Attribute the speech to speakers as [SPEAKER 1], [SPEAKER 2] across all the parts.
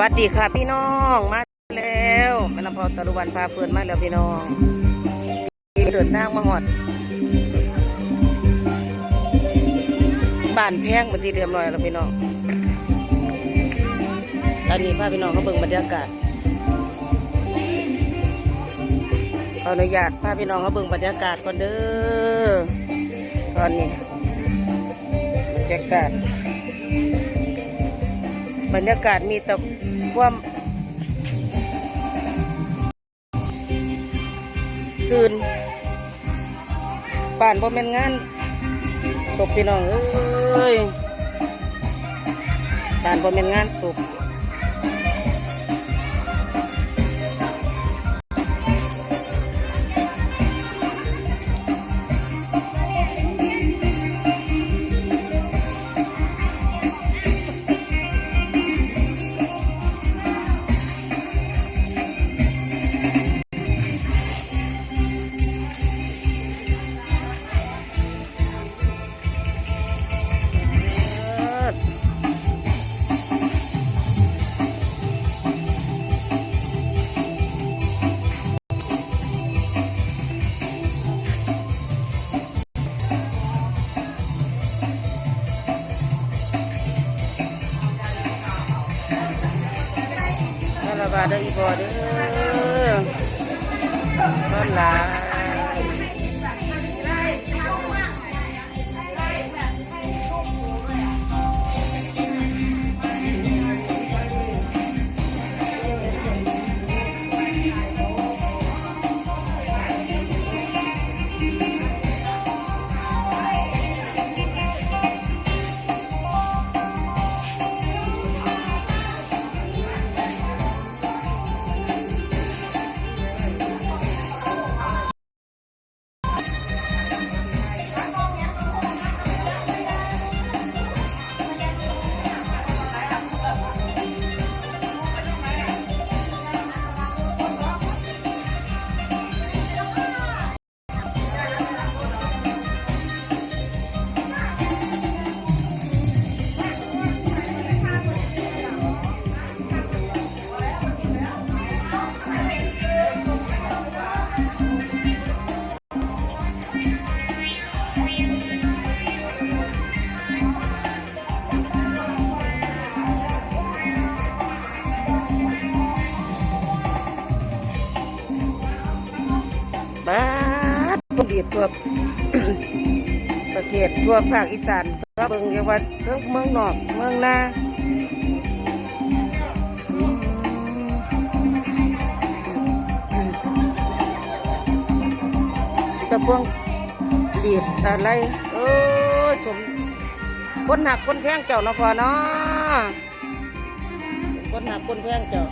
[SPEAKER 1] วัสดีค่ะพี่น้องมาแล้วแม่ลำพอตะลุวันพาเพื่อนมาแล้วพี่น้องเดินทางมาหอดบ้านแพงเป็นที่เรียบร้อยแล้วพี่น้องตอนนี้พาพี่น้องเขาเบิ่งบรรยากาศขออนุญาตพาพี่น้องเขาเบิ่งบรรยากาศก่อนเด้อตอนนี้บรรยากาศบรรยากาศมีแต่ ความซื่นป่านบ่แม่นงานศพพี่น้องเอ้ยป่านบ่แม่นงานศพ เด้ออีบอเด้อบ้านหลา ทุกเดียดทั่วประเทศทั่วภาคอีสานก็เบิ่งเยกว่าเทั้งเมืองนอกเมืองนาตะพวงดีดอะไรเออสมคนหักคนแพงเจ้าเนาะพอเนาะคนหักคนแพงเจ้า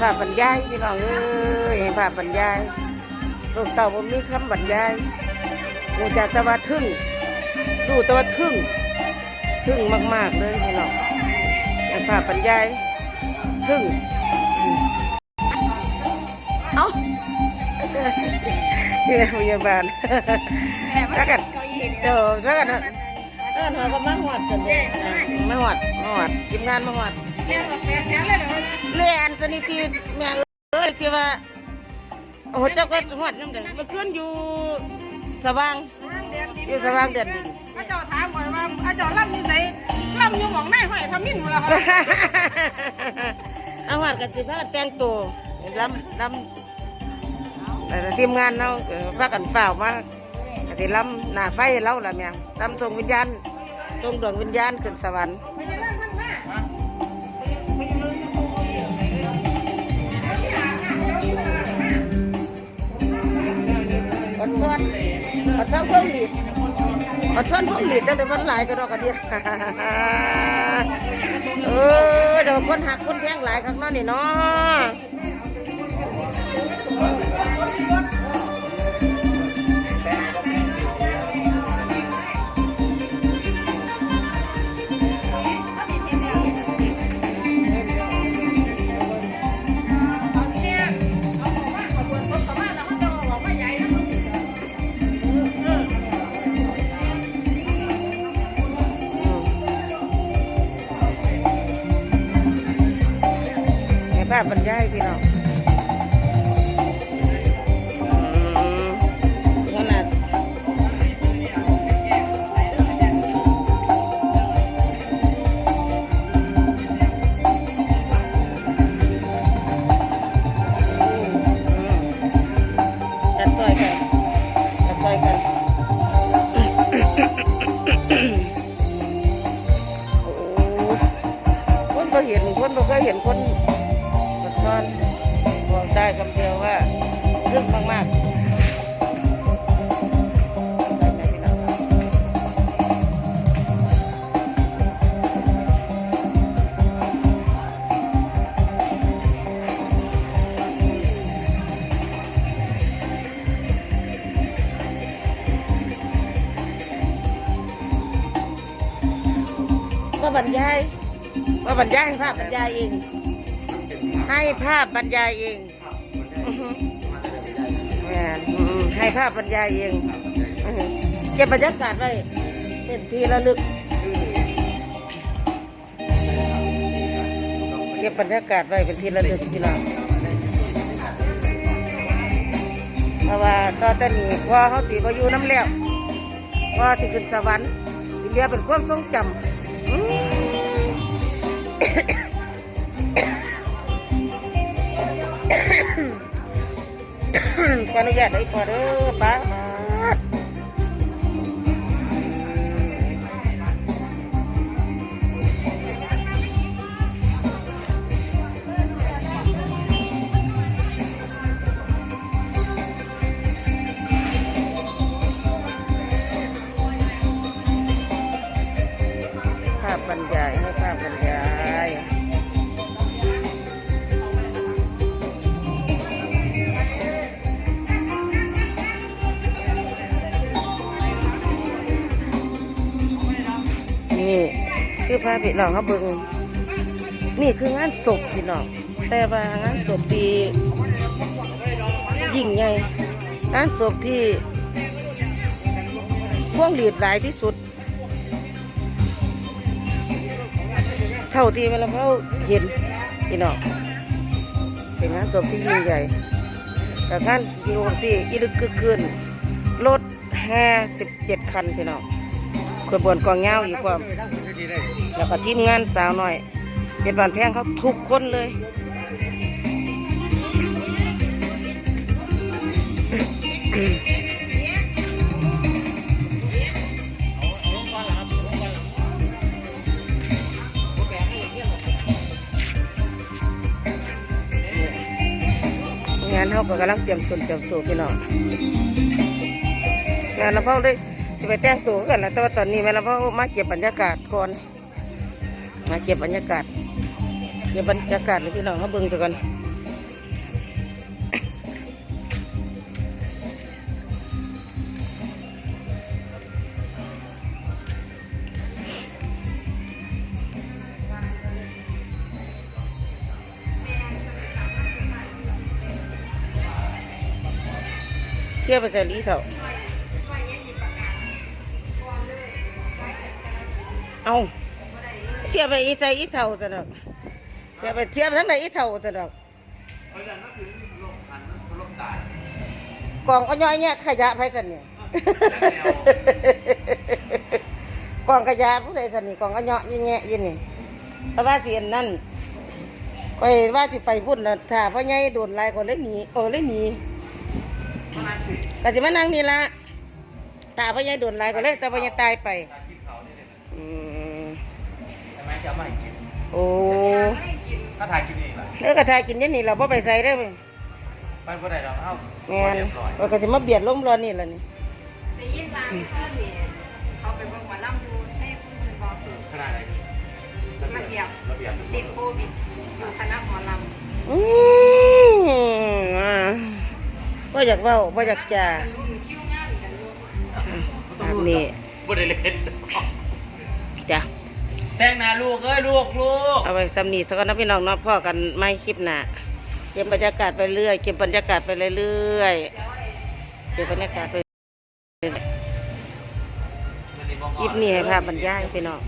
[SPEAKER 1] ภาพบรรยายพี่น้องเอ้ยให้ภาพบรรยายลูกเต่าผมมีคำบรรยายกูจะตะวัดทึ่งดูตะวัดทึ่งทึ่งมาก ๆ เลยพี่น้องให้ภาพบรรยายทึ่งเอ้าที่โรงพยาบาลถ้ากันเดี๋ยวถ้ากันถ้ากันหัวก็มาหอดกันเลยมาหอดมาหอดทีมงานมาหอด เรียนสนิทที่แม่เอ้ยที่ว่าโอ้โหเจ้าก็หอดน้ำเดือดมาขึ้นอยู่สว่างอยู่สว่างเดือดดิน
[SPEAKER 2] อาจารย์ถามก่อนว่าอาจารย์ล่ำนี่ใส่ล่ำอยู่หมองได้ห้อยทำมินหมดแล้ว
[SPEAKER 1] เอาหอดกันสิพากันแต่งตัวลำลำแต่ทีมงานเราพากันเปล่ามากติลำหน้าไฟเราละแม่ลำส่งวิญญาณส่งดวงวิญญาณขึ้นสวรรค์ อดทนพวงหลีดอดทนพวงหลีดแต่วันหลายก็ดอกกระเดียเออเดี๋ยวคนหักคนแทงหลายข้างนอกนี่เนาะาพบรรยายพี่น้องอืมขนาดอืมอืมจัดซอยกันจัดซอยกันโอ้คนก็เห็นคนบ่เคยเห็นคน ก็บรรยายก็บรรยายให้ภาพบรรยายเอง ให้ภาพบรรยายเองอือฮึแม่นอืมให้ภาพบรรยายเองอือฮึเก็บบรรยากาศไว้เป็นที่ระลึก เก็บบรรยากาศไว้เป็นที่ระลึกพี่น้องเพราะว่าตอนนี้พอเขาตีก็อยู่น้ำแล้วพอสิขึ้นสวรรค์สิเหลือเป็นความทรงจำ ขออนุญาตได้พอเด้อป้า นี่คือพาพี่น้องเขาเบิ่งนี่คืองานศพพี่น้องแต่ว่างานศพที่ยิ่งใหญ่งานศพที่พ่วงหลีดหลายที่สุด เท่าที่เวลาเขาเห็นพี่น้องเป็นงานศพที่ยิ่งใหญ่แต่งานโยงที่อีลึกกึกคืนรถแห่สิบเจ็ดคันพี่น้อง ขบวนกองเงาอยู่ความแล้วก็ทีมงานสาวหน่อยเป็นบานแพงเขาทุกคนเลยงานเขาก็กำลังเตรียมตุนเตรียมตัวพี่น้องงานเราเพิ่งได้ จะไปแต่งตัวกันนะแต่ว่าตอนนี้แม่เราเพิ่งมาเก็บบรรยากาศก่อน มาเก็บบรรยากาศเก็บบรรยากาศเลยพี่น้องเขาเบิ่งตัวกันเที่ยวไปใส่ลีเถอะ เอาเที่ยไปอีใส่อีเท่าจะดอกเที่ยไปเที่ยวทั้งไหนอีเท่าจะดอกกล่องก็ย่อยแยขยะไปสันเนี่ยกล่องขยะผู้ใดสันนี่กล่องก็ย่อยแยะอยินนี่เพราะว่าเสียนนั่นก็ว่าสิไปพุ่นนะถ้าพ่อใหญ่โดนลายก็เลยหนีเออเลยหนีก็จะมานั่งนี่ละถ้าพ่อใหญ่โดนลายก็เลยแต่พ่อใหญ่ตายไป อ้
[SPEAKER 3] ถ้าถ่ายกินเองล่ะ
[SPEAKER 1] เนื้อกระทายกินอยันนี่เราพ่ไปใส่ได้ไหม
[SPEAKER 3] ไปบ่ได้เราเอ้า
[SPEAKER 1] แม่น
[SPEAKER 3] เรียบร้อย
[SPEAKER 1] เราก็จะมาเบียดล้มร้อนนี่แหละนี่
[SPEAKER 2] ได้ยินบางเพื่อนนี่เขาไปเบิ่งหมอลำดูใช่ผู้เป็นบอกคือ
[SPEAKER 3] ขนาดไหน
[SPEAKER 2] ระเบียบ
[SPEAKER 3] ระเบียบ
[SPEAKER 2] ติดโควิดอยู่คณะหมอล
[SPEAKER 1] อืมอ่าพ่อยากเว้าพ่อยากจ่าำ
[SPEAKER 2] รุ่นคิวงานกันอยู่
[SPEAKER 1] แบบนี้
[SPEAKER 3] บ่ได้เล่น
[SPEAKER 1] จ้ะ
[SPEAKER 3] แต่งหน้า ลูกเอ้ยลูกลูก
[SPEAKER 1] เอาไว้สำนีสักนะพี่น้องเนาะพ่อกันไม่คลิปหน้าเก็บบรรยากาศไปเรื่อยเก็บบรรยากาศไปเรื่อยเก็บบรรยากาศไปคลิปนี้ให้ภาพบรรยายพี่น้อง